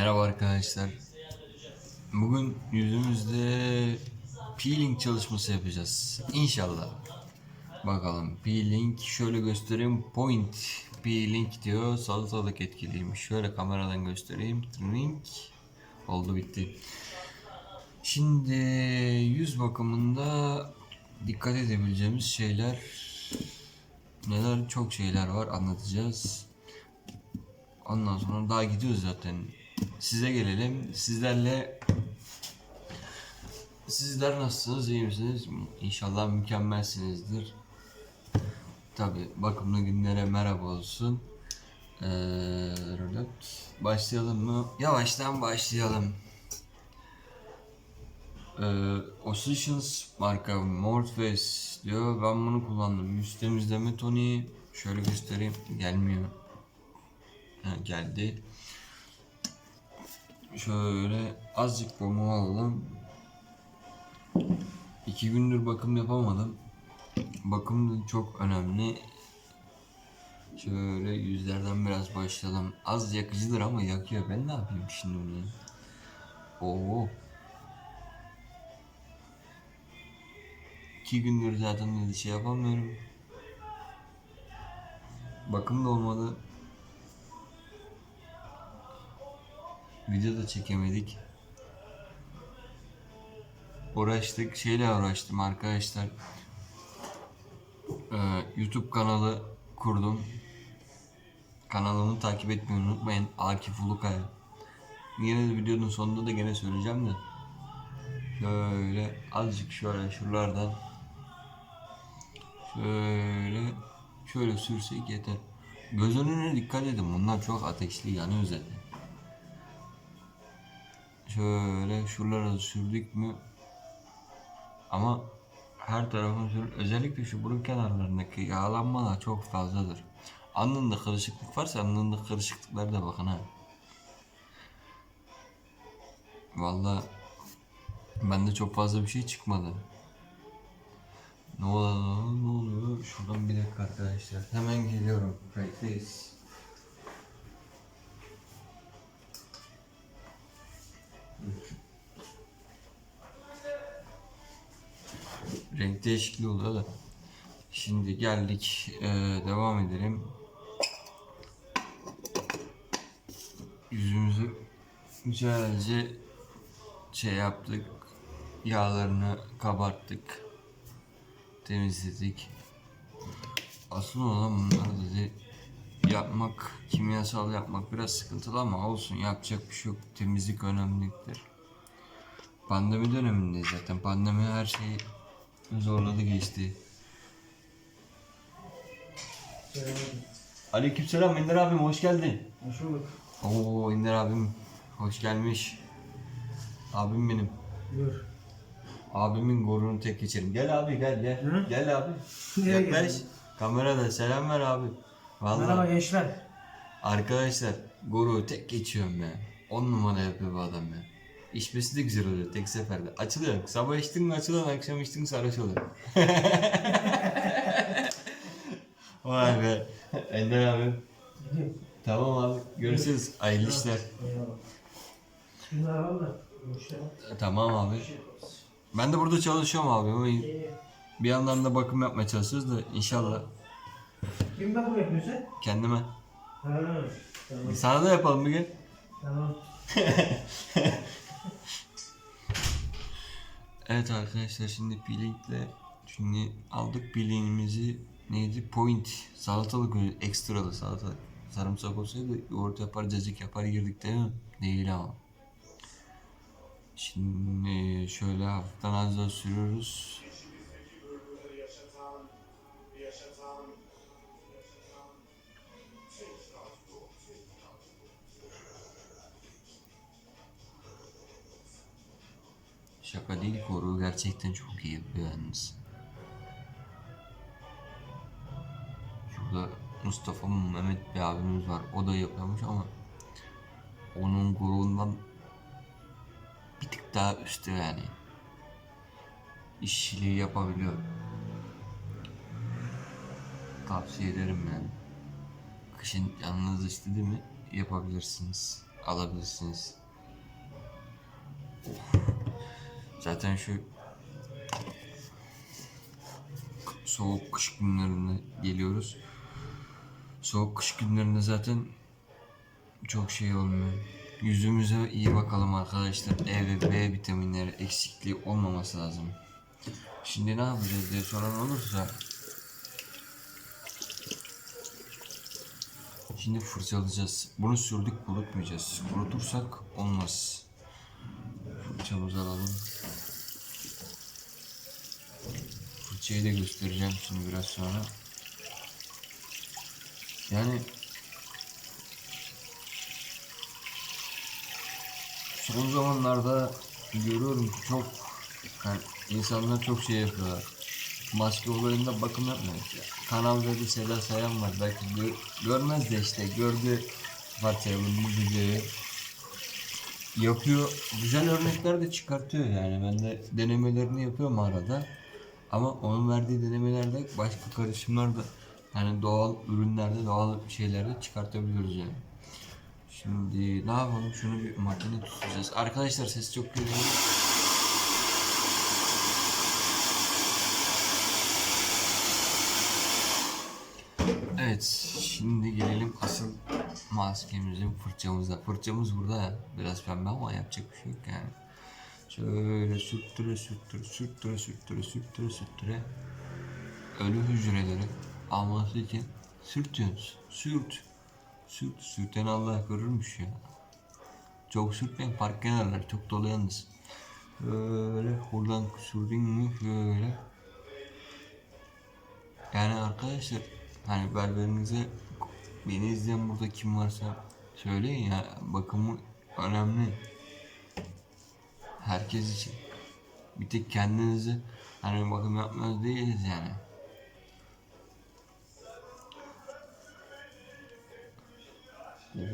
Merhaba arkadaşlar. Bugün yüzümüzde peeling çalışması yapacağız. İnşallah. Bakalım peeling şöyle göstereyim. Point peeling diyor. Salatalık etkiliymiş. Şöyle kameradan göstereyim. Ring. Oldu bitti. Şimdi yüz bakımında dikkat edebileceğimiz şeyler neler çok şeyler var anlatacağız. Ondan sonra daha gidiyoruz zaten. Size gelelim. Sizlerle Sizler nasılsınız? iyi misiniz? İnşallah mükemmelsinizdir. Tabi bakımlı günlere merhaba olsun. Ee, başlayalım mı? Yavaştan başlayalım. Ee, Oceans marka Face diyor. Ben bunu kullandım. Yüz temizleme toniği. Şöyle göstereyim. Gelmiyor. Ha, geldi. Şöyle azıcık pamuğu alalım. İki gündür bakım yapamadım. Bakım çok önemli. Şöyle yüzlerden biraz başlayalım. Az yakıcıdır ama yakıyor. Ben ne yapayım şimdi bunu? Oo. İki gündür zaten şey yapamıyorum. Bakım da olmadı. Video da çekemedik. Uğraştık, şeyle uğraştım arkadaşlar. Ee, YouTube kanalı kurdum. Kanalımı takip etmeyi unutmayın. Akif Ulukaya. Yine de videonun sonunda da gene söyleyeceğim de. Şöyle azıcık şöyle şuralardan. Şöyle şöyle sürsek yeter. Göz önüne dikkat edin. Bunlar çok ateşli yanıyor zaten. Şöyle şuralara sürdük mü ama her tarafın sür özellikle şu burun kenarlarındaki yağlanmalar çok fazladır. Alnında kırışıklık varsa alnında kırışıklıklara da bakın ha. Valla bende çok fazla bir şey çıkmadı. Ne oluyor, ne oluyor? Şuradan bir dakika arkadaşlar. Hemen geliyorum. Bekleyiz. Renk değişikliği oluyor da. Şimdi geldik. Ee, devam edelim. Yüzümüzü güzelce şey yaptık. Yağlarını kabarttık. Temizledik. Asıl olan bunları dedi yapmak, kimyasal yapmak biraz sıkıntılı ama olsun yapacak bir şey yok. Temizlik önemlidir. Pandemi dönemindeyiz zaten. Pandemi her şeyi zorladı geçti. Aleykümselam Ender abim hoş geldin. Hoş bulduk. Oo Ender abim hoş gelmiş. Abim benim. Buyur. Abimin gururunu tek geçerim. Gel abi gel gel. Hı? Gel abi. Nereye Yaklaş. Kamerada selam ver abi. Vallahi Merhaba gençler. arkadaşlar gururu tek geçiyorum ya. On numara yapıyor bu adam ya. İçmesi de güzel oluyor tek seferde. Açılıyor. Sabah içtin mi açılıyor, akşam içtin mi sarhoş oluyor. Vay be. Ender abi. Tamam abi. Görüşürüz. Hayırlı işler. Ver. Tamam abi. Ben de burada çalışıyorum abi. Bir yandan da bakım yapmaya çalışıyoruz da inşallah Kim bakım yapıyorsun? kendime. Ha, tamam. Sana da yapalım bir gün. Tamam. Evet arkadaşlar şimdi peelingle şimdi aldık peelingimizi neydi? Point salatalık ekstralı salatalık. Sarımsak olsaydı yoğurt yapar cacık yapar girdik değil mi? Değil ama. Şimdi şöyle hafiften az daha sürüyoruz. Şaka değil koru gerçekten çok iyi yalnız. Şurada Mustafa Mehmet bir abimiz var. O da yapıyormuş ama onun gururundan bir tık daha üstte yani. İşçiliği yapabiliyor. Tavsiye ederim yani. Kışın canınız istedi mi yapabilirsiniz. alabilirsiniz. Zaten şu soğuk kış günlerinde geliyoruz. Soğuk kış günlerinde zaten çok şey olmuyor. Yüzümüze iyi bakalım arkadaşlar. E ve B vitaminleri eksikliği olmaması lazım. Şimdi ne yapacağız diye soran olursa Şimdi fırçalayacağız. Bunu sürdük kurutmayacağız. Kurutursak olmaz. Fırçamızı alalım. Fırçayı da göstereceğim şimdi biraz sonra. Yani son zamanlarda görüyorum ki çok yani insanlar çok şey yapıyorlar. Maske olayında bakım yapmıyor. Kanalda bir Seda Sayan var. Belki gö- görmez de işte gördü varsayalım bu videoyu. Yapıyor. Güzel örnekler de çıkartıyor yani. Ben de denemelerini yapıyorum arada. Ama onun verdiği denemelerde başka karışımlar da yani doğal ürünlerde doğal şeylerde çıkartabiliyoruz yani. Şimdi ne yapalım? Şunu bir makine tutacağız. Arkadaşlar ses çok geliyor. Evet, şimdi gelelim asıl maskemizin fırçamıza. Fırçamız burada ya. Biraz pembe ama yapacak bir şey yok yani. Şöyle sürttüre sürttüre sürttüre sürttüre sürttüre sürttüre ölü hücreleri alması için sürtüyoruz. Sürt. Sürt. Sürten Allah görürmüş ya. Çok sürtmeyin park kenarları çok dolu yalnız. Böyle buradan sürdün mü şöyle. Yani arkadaşlar hani berberinize beni izleyen burada kim varsa söyleyin ya bakımı önemli. Herkes için. Bir tek kendinizi hani bakım yapmaz değiliz yani.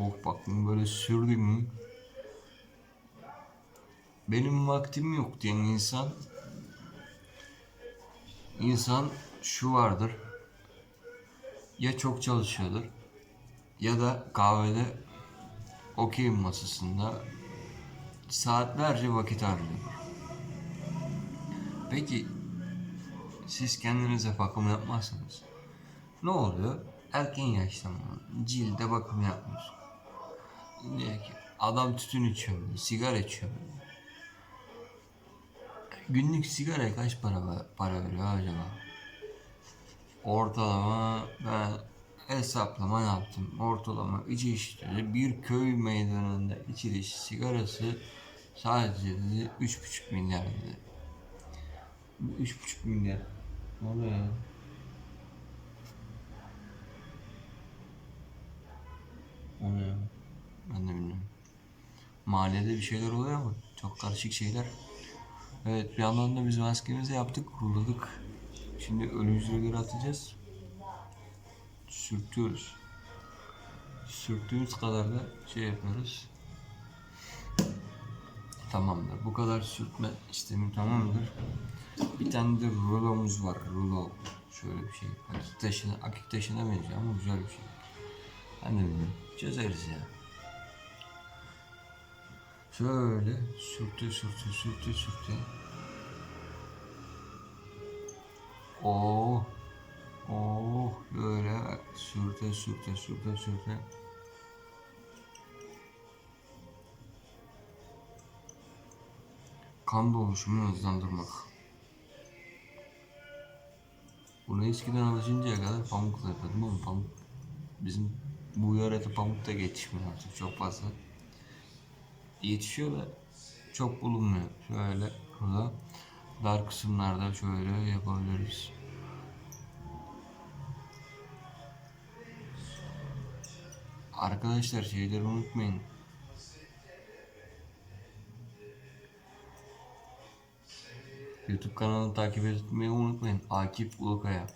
Oh bakın böyle sürdüm benim vaktim yok diyen insan insan şu vardır ya çok çalışıyordur ya da kahvede okey masasında saatlerce vakit harcıyordur. Peki siz kendinize bakım yapmazsanız ne oluyor? Erken yaşta? Cilde bakım yapmıyorsun. Diyor ki adam tütün içiyor, sigara içiyor. Günlük sigaraya kaç para para veriyor acaba? Ortalama ben hesaplama yaptım. Ortalama içi işte bir köy meydanında içiliş sigarası sadece dedi 3,5 milyar dedi. Bu 3,5 milyar. Ne oluyor ya? O? Ben de bilmiyorum. Mahallede bir şeyler oluyor ama çok karışık şeyler. Evet bir yandan da biz maskemizi yaptık, kuruladık. Şimdi ölü hücreleri atacağız. Sürtüyoruz. Sürttüğümüz kadar da şey yapıyoruz. Tamamdır. Bu kadar sürtme işlemi tamamdır. Bir tane de rulomuz var. Rulo. Şöyle bir şey. Akik taşına, akik taşına benziyor ama güzel bir şey. Ben de bilmiyorum. Çözeriz ya. Şöyle sürtü sürtü sürtü sürtü. Oo. Oo böyle sürte sürte sürte sürte. Kan dolaşımını hızlandırmak. Bunu eskiden alışıncaya kadar pamukla yapıyordum ama pamuk bizim bu yörede pamuk da yetişmiyor artık çok fazla yetişiyor da çok bulunmuyor. Şöyle burada dar kısımlarda şöyle yapabiliriz. Arkadaşlar şeyleri unutmayın. YouTube kanalını takip etmeyi unutmayın. Akif Ulukaya.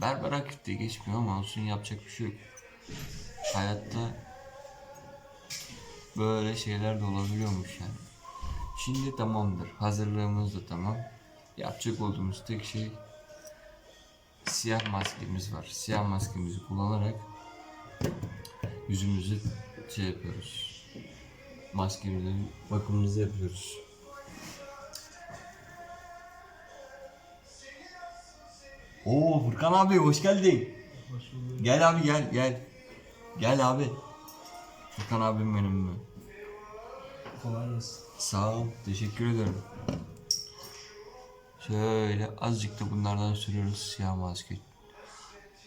Berber Akif diye geçmiyor ama olsun yapacak bir şey yok. Hayatta böyle şeyler de olabiliyormuş yani. Şimdi tamamdır. Hazırlığımız da tamam. Yapacak olduğumuz tek şey siyah maskemiz var. Siyah maskemizi kullanarak yüzümüzü şey yapıyoruz. maskemizi bakımımızı yapıyoruz. Oo Furkan abi hoş geldin. Hoş bulduk. Gel abi gel gel. Gel abi. Furkan abim benim mi? Kolay gelsin. Sağ ol. Teşekkür ederim. Şöyle azıcık da bunlardan sürüyoruz siyah maske.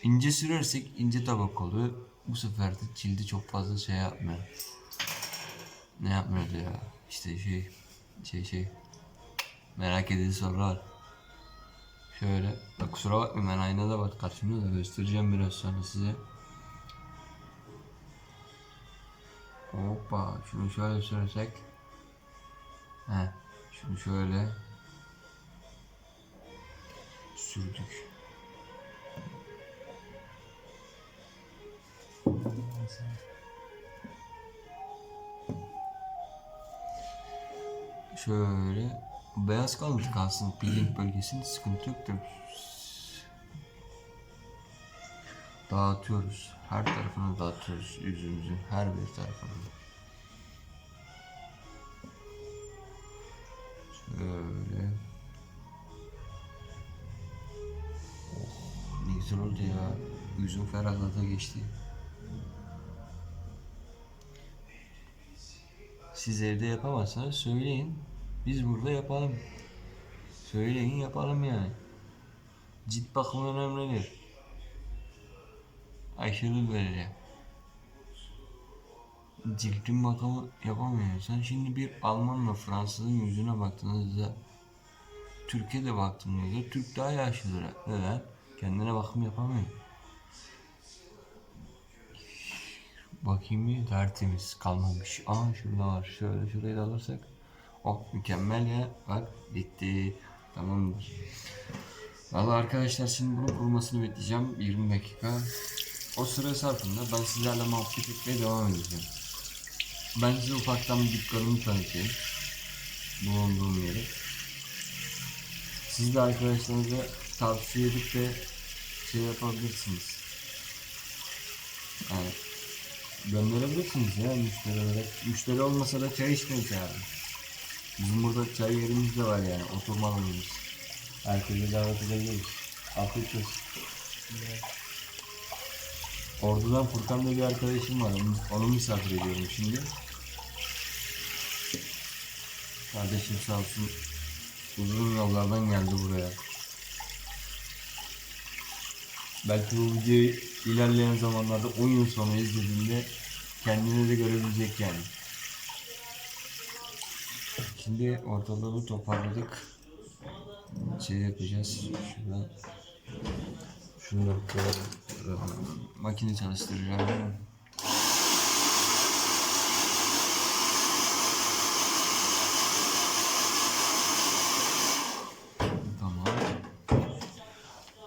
İnce sürersek ince tabak oluyor. Bu sefer de cildi çok fazla şey yapmıyor. Ne yapmıyordu ya? İşte şey şey şey. Merak edici sorular. Şöyle. Bak kusura bakmayın ben aynada var karşımda da göstereceğim biraz sonra size. Hoppa şunu şöyle sürsek. He, şunu şöyle sürdük. Şöyle beyaz kalmış kalsın peeling bölgesinde sıkıntı yoktur. Dağıtıyoruz. Her tarafını dağıtıyoruz yüzümüzün her bir tarafını. Şöyle. Güzel oldu ya. Yüzüm ferahladı geçti. Siz evde yapamazsanız söyleyin. Biz burada yapalım. Söyleyin yapalım yani. Cilt bakımı önemlidir. Aşırı vereceğim. Ciltin bakımı yapamıyorsan şimdi bir Almanla Fransızın yüzüne baktığınızda Türkiye'de baktığınızda Türk daha yaşlıdır. Neden? Kendine bakım yapamıyor. Bakayım bir tertemiz kalmamış. Aa şurada var. Şöyle şurayı da alırsak. Oh mükemmel ya. Bak bitti. Tamamdır. Valla arkadaşlar şimdi bunun kurumasını bekleyeceğim. 20 dakika. O süre zarfında ben sizlerle muhabbet etmeye devam edeceğim. Ben size ufaktan bir dükkanımı tanıtayım. Bulunduğum yeri. Siz de arkadaşlarınıza tavsiye edip de şey yapabilirsiniz. Yani gönderebilirsiniz ya müşteri olarak. Müşteri olmasa da çay içmeyiz yani. Bizim burada çay yerimiz de var yani oturma alanımız. Herkese davet edebiliriz. Afiyet. Ordu'dan Furkan diye bir arkadaşım var. Onu misafir ediyorum şimdi. Kardeşim sağ olsun uzun yollardan geldi buraya. Belki bu videoyu ilerleyen zamanlarda 10 yıl sonra izlediğinde kendini de görebilecek yani. Şimdi ortalığı toparladık. Şey yapacağız. Şuradan Şunları koyalım. Makine çalıştıracağım. Tamam.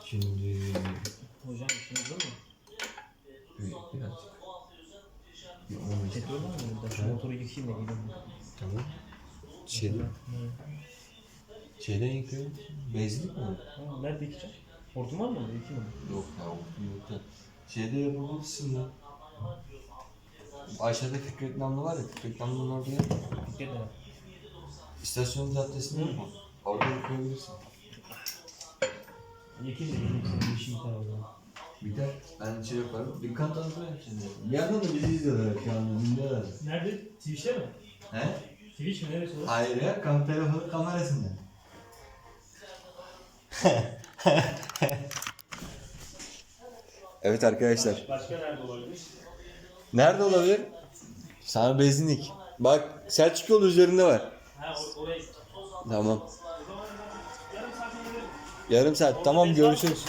Şimdi Hocam işiniz var mı? bir- biraz. Bir on beş- Petrol var mı? burada? Şu motoru yıkayayım da geleyim. Tamam. Şeyden, şeyden yıkıyorum. Bezlik mi? Ha, nerede yıkayacağım? Hortum var mı? Yıkayayım mı? Yok ya yok da. Şeyde yapabilirsin ya. Aşağıda Fikret Namlı var ya, Fikret Namlı'nın orada yap. Dikkat edin. İstasyon caddesinde yok mu? Orada yıkayabilirsin. Yıkayayım da geleyim sana bir işim var o zaman. Bir de ben şey yaparım, dikkat tanıtma yapacağım. Bir yandan da bizi izliyorlar şu an, dinliyorlar. Nerede? Twitch'te mi? He? Twitch mi? Neresi o? Hayır ya, kam telefonu kamerasında. evet arkadaşlar. Başka nerede olabilir? Nerede olabilir? Sana benzinlik. Bak Selçuk yolu üzerinde var. Ha. Tamam. Yarım saat. Tamam görüşürüz.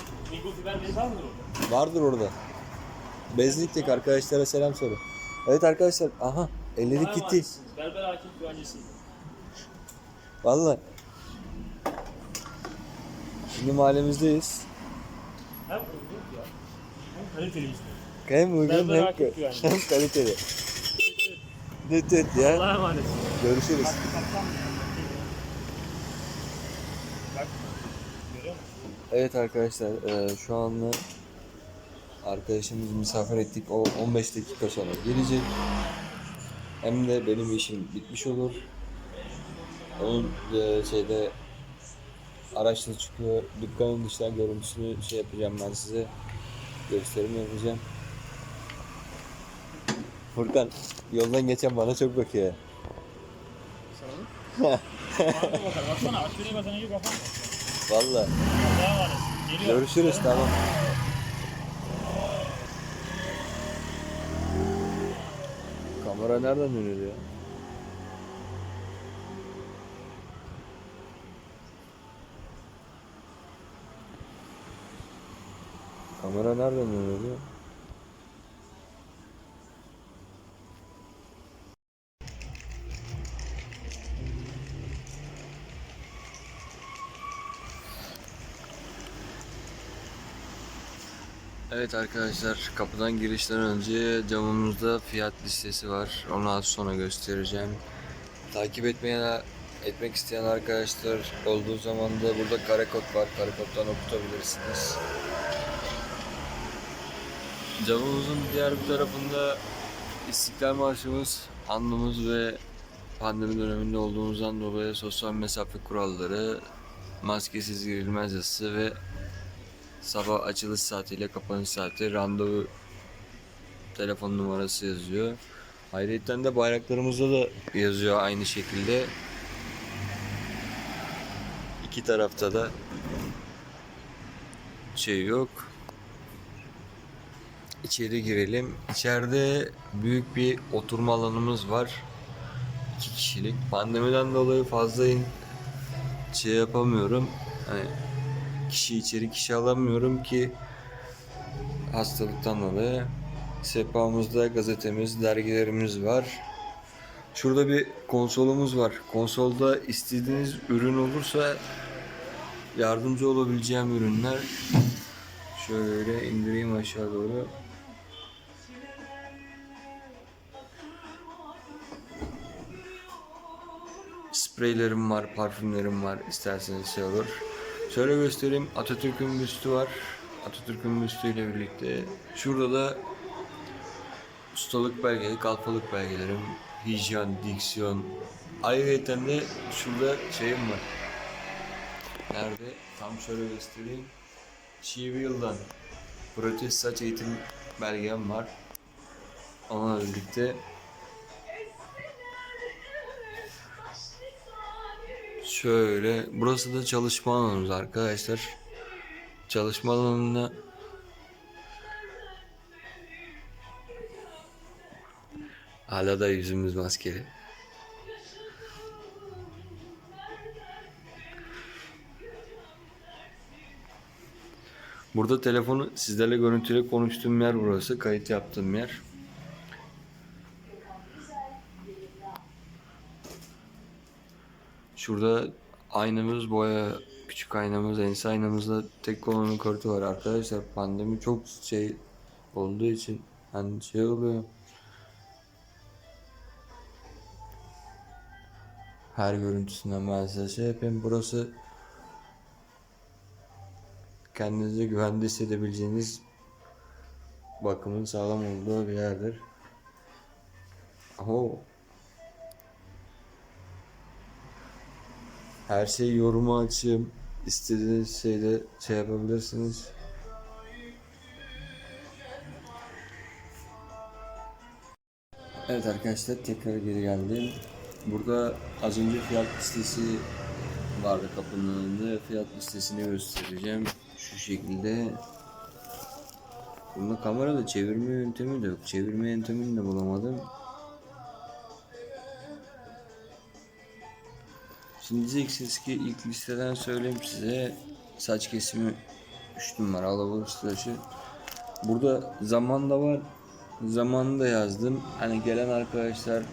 Var? Vardır orada. Benzinlikteki arkadaşlara selam söyle. Evet arkadaşlar. Aha. Elledik gitti. Berber Akif güvencesiyim. Vallahi. Şimdi mahallemizdeyiz. Hem uygun ya. Hem kaliteli hizmet. Hem uygun hem, güvenli. hem kaliteli. Dıt dıt ya. Allah'a emanet. Görüşürüz. Evet arkadaşlar eee, şu anda arkadaşımızı misafir ettik. O 15 dakika sonra gelecek. Hem de benim işim bitmiş olur. Onun e, şeyde araçla çıkıyor. Dükkanın dıştan görüntüsünü şey yapacağım ben size. Gösterim yapacağım. Furkan yoldan geçen bana çok bakıyor. Baksana aşırı basana gibi kafam. Valla. Görüşürüz tamam. Kamera nereden dönüyor ya? Kamera nereden ya? Evet arkadaşlar kapıdan girişten önce camımızda fiyat listesi var. Onu az sonra göstereceğim. Takip etmeye etmek isteyen arkadaşlar olduğu zaman da burada kare kod var. Kare koddan okutabilirsiniz. Camımızın diğer bir tarafında İstiklal Marşımız, andımız ve pandemi döneminde olduğumuzdan dolayı sosyal mesafe kuralları, maskesiz girilmez yazısı ve Sabah açılış saatiyle kapanış saati, randevu telefon numarası yazıyor. Ayrıca de bayraklarımızda da yazıyor aynı şekilde. İki tarafta da şey yok. İçeri girelim. İçeride büyük bir oturma alanımız var. İki kişilik. Pandemiden dolayı fazla in şey yapamıyorum. Hani kişi içeri kişi alamıyorum ki hastalıktan dolayı. Sehpamızda gazetemiz, dergilerimiz var. Şurada bir konsolumuz var. Konsolda istediğiniz ürün olursa yardımcı olabileceğim ürünler. Şöyle indireyim aşağı doğru. Spreylerim var, parfümlerim var. İsterseniz şey olur. Şöyle göstereyim. Atatürk'ün büstü var. Atatürk'ün büstüyle birlikte. Şurada da ustalık belgeleri, kalfalık belgelerim, hijyen, diksiyon. Ayrıca de şurada şeyim var. Nerede? Tam şöyle göstereyim. Çiğ yıldan protez saç eğitim belgem var. Onunla birlikte Şöyle, burası da çalışma alanımız arkadaşlar. Çalışma alanına Hala da yüzümüz maskeli. Burada telefonu sizlerle görüntüyle konuştuğum yer burası. Kayıt yaptığım yer. Şurada aynamız boya küçük aynamız ense aynamızda tek kullanım kartı var arkadaşlar pandemi çok şey olduğu için hani şey oluyor her görüntüsünden ben size şey yapayım burası kendinizi güvende hissedebileceğiniz bakımın sağlam olduğu bir yerdir. Oho. Her şey yoruma açayım. İstediğiniz şeyde şey yapabilirsiniz. Evet arkadaşlar tekrar geri geldim. Burada az önce fiyat listesi vardı kapının önünde. Fiyat listesini göstereceğim. Şu şekilde. Bunda kamerada çevirme yöntemi de yok. Çevirme yöntemini de bulamadım. Diyeceksiniz ki ilk listeden söyleyeyim size saç kesimi 3 numara alabalık tıraşı. Burada zaman da var. Zamanını da yazdım. Hani gelen arkadaşlar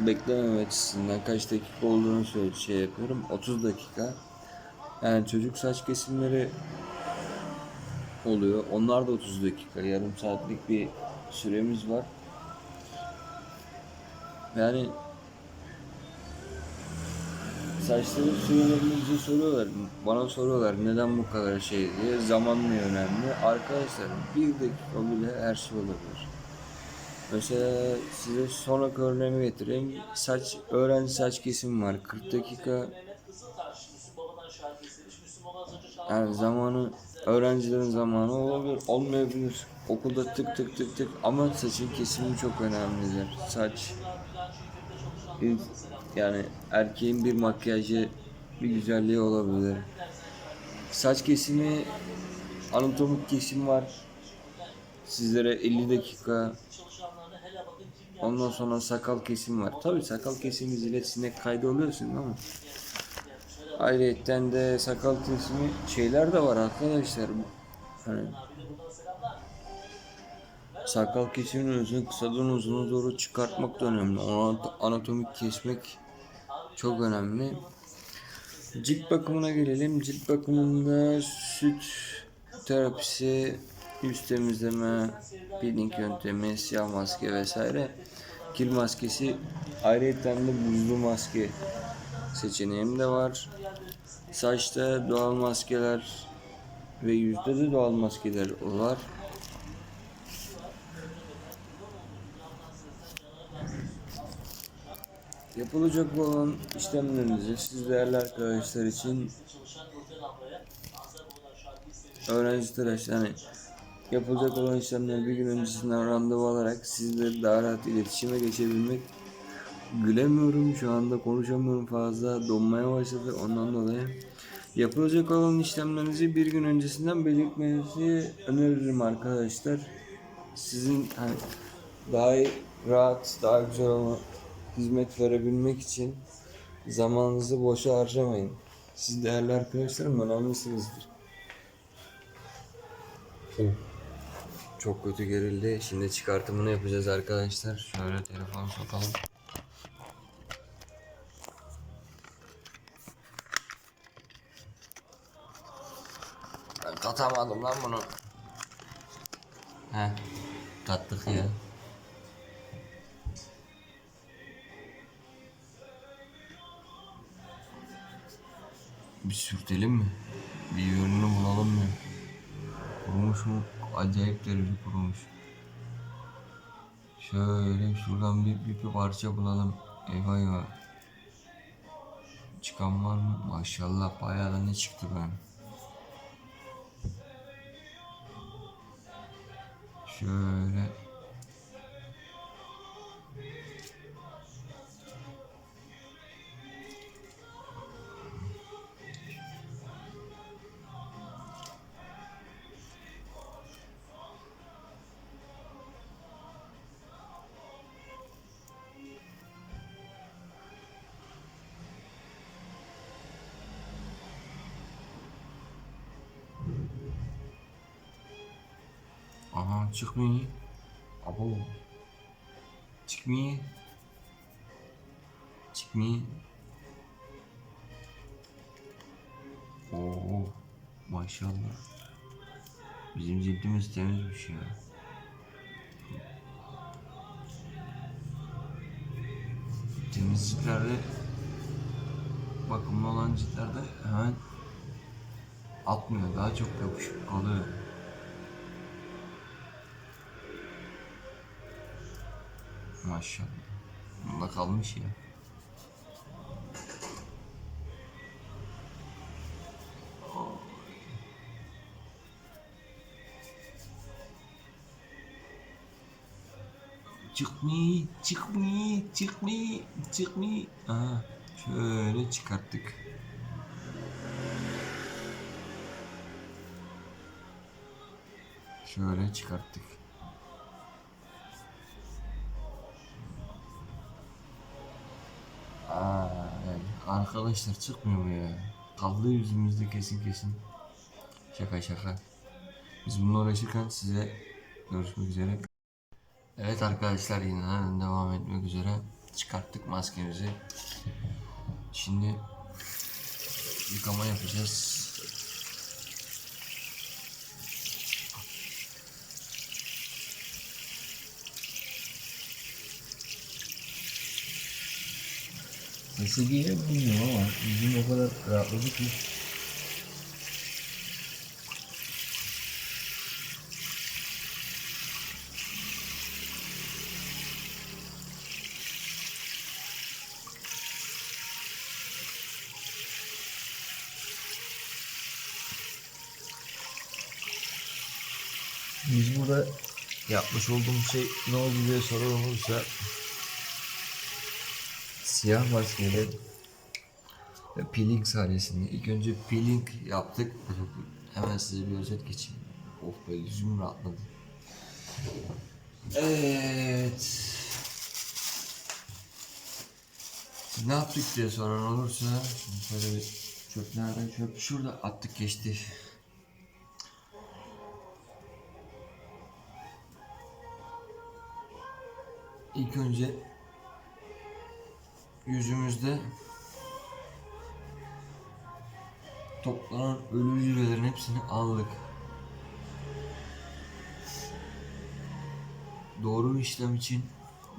beklememe açısından kaç dakika olduğunu söyle şey yapıyorum. 30 dakika. Yani çocuk saç kesimleri oluyor. Onlar da 30 dakika. Yarım saatlik bir süremiz var. Yani Saçları sürülerimizi soruyorlar. Bana soruyorlar neden bu kadar şey diye. Zaman mı önemli? Arkadaşlar bir dakika bile her şey olabilir. Mesela size sonraki örneğimi getireyim. Saç, öğrenci saç kesimi var. 40 dakika yani zamanı öğrencilerin zamanı olabilir, olmayabilir. Okulda tık tık tık tık ama saçın kesimi çok önemlidir. Saç yani erkeğin bir makyajı bir güzelliği olabilir. Saç kesimi anatomik kesim var. Sizlere 50 dakika Ondan sonra sakal kesim var. Tabii sakal kesimi zile sinek kaydı oluyorsun ama Ayrıyetten de sakal kesimi şeyler de var arkadaşlar. Hani sakal kesiminin uzun kısadan uzuna doğru çıkartmak da önemli. Onu anatomik kesmek çok önemli. Cilt bakımına gelelim. Cilt bakımında süt terapisi, yüz temizleme, peeling yöntemi, siyah maske vesaire. Kil maskesi, ayrıca de buzlu maske seçeneğim de var. Saçta doğal maskeler ve yüzde de doğal maskeler var. Yapılacak olan işlemlerinizi siz değerli arkadaşlar için öğrenci tıraş yapılacak olan işlemleri bir gün öncesinden randevu alarak sizle daha rahat iletişime geçebilmek Gülemiyorum şu anda konuşamıyorum fazla donmaya başladı ondan dolayı. Yapılacak olan işlemlerinizi bir gün öncesinden belirtmenizi öneririm arkadaşlar. Sizin hani daha rahat, daha güzel olan hizmet verebilmek için zamanınızı boşa harcamayın. Siz değerli arkadaşlarım önemlisinizdir. Çok kötü gerildi. Şimdi çıkartımını yapacağız arkadaşlar. Şöyle telefonu sokalım. Ben katamadım lan bunu. He. Kattık ya. Bir sürtelim mi? Bir yönünü bulalım mı? Kurumuş mu? Acayip derece kurumuş. Şöyle şuradan bir, bir, bir parça bulalım. Eyvah eyvah. Çıkan var mı? Maşallah bayağı da ne çıktı ben. Şöyle. Aha çıkmıyor. Abo. Çıkmıyor. Çıkmıyor. Oo, maşallah. Bizim cildimiz temizmiş ya. Temizliklerde bakımlı olan ciltlerde hemen atmıyor. Daha çok yapışık kalıyor. Maşallah. Bunda kalmış ya. Çıkmıyor, çıkmıyor, çıkmıyor, çıkmıyor. Aha, şöyle çıkarttık. Şöyle çıkarttık. Arkadaşlar çıkmıyor mu ya? Kaldı yüzümüzde kesin kesin. Şaka şaka. Biz bununla uğraşırken size görüşmek üzere. Evet arkadaşlar yine devam etmek üzere. Çıkarttık maskemizi. Şimdi yıkama yapacağız. Nasıl geliyor bilmiyorum ama yüzüm o kadar rahatladı ki. Biz burada yapmış olduğumuz şey ne oldu diye soran olursa siyah maskeli ve peeling sayesinde ilk önce peeling yaptık. Hemen size bir özet geçeyim. Of be yüzüm rahatladı. Evet. Ne yaptık diye soran olursa şimdi şöyle bir çöp nerede çöp şurada attık geçti. İlk önce yüzümüzde toplanan ölü hücrelerin hepsini aldık. Doğru işlem için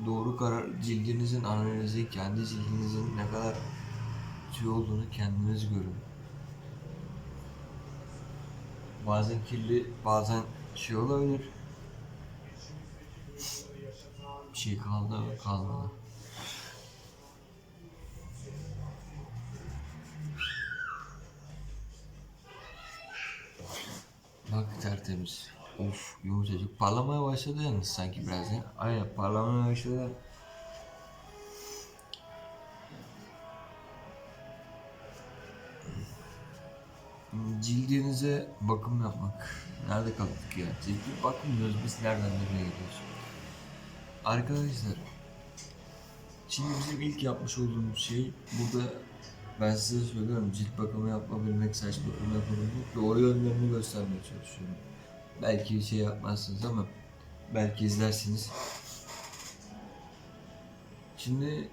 doğru karar cildinizin analizi, kendi cildinizin ne kadar şey olduğunu kendiniz görün. Bazen kirli, bazen şey olabilir. Bir şey kaldı mı? Kalmadı. Bak tertemiz. Of yumuşacık. Parlamaya başladı yalnız sanki biraz ya. Aynen parlamaya başladı. Cildinize bakım yapmak. Nerede kaldık ya? Cildi bakım diyoruz biz nereden nereye gidiyoruz? Arkadaşlar Şimdi bizim ilk yapmış olduğumuz şey burada ben size söylüyorum cilt bakımı yapabilmek, saç bakımı yapabilmek doğru yönlerini göstermeye çalışıyorum. Belki şey yapmazsınız ama belki izlersiniz. Şimdi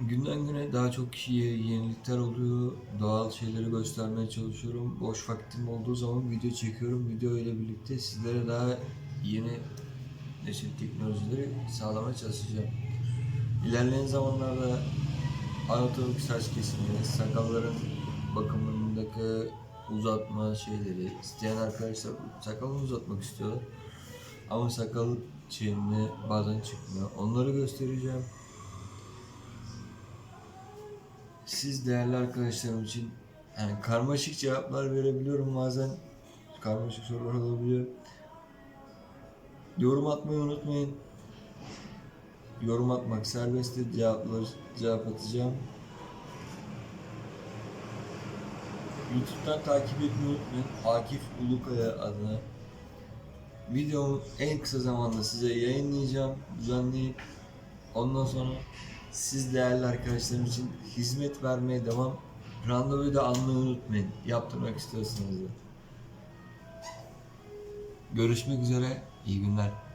günden güne daha çok kişiye yenilikler oluyor. Doğal şeyleri göstermeye çalışıyorum. Boş vaktim olduğu zaman video çekiyorum. Video ile birlikte sizlere daha yeni nesil teknolojileri sağlamaya çalışacağım. İlerleyen zamanlarda anatomik saç kesimi, sakalların bakımındaki uzatma şeyleri, isteyen arkadaşlar sakalını uzatmak istiyorlar. Ama sakal şeyini bazen çıkmıyor. Onları göstereceğim. Siz değerli arkadaşlarım için yani karmaşık cevaplar verebiliyorum bazen. Karmaşık sorular olabiliyor. Yorum atmayı unutmayın. Yorum atmak serbest cevaplar cevap atacağım. YouTube'dan takip etmeyi unutmayın. Akif Ulukaya adına. Videomu en kısa zamanda size yayınlayacağım, düzenleyip ondan sonra siz değerli arkadaşlarım için hizmet vermeye devam. Randevuyu da almayı unutmayın. Yaptırmak istiyorsanız da. Görüşmek üzere. İyi günler.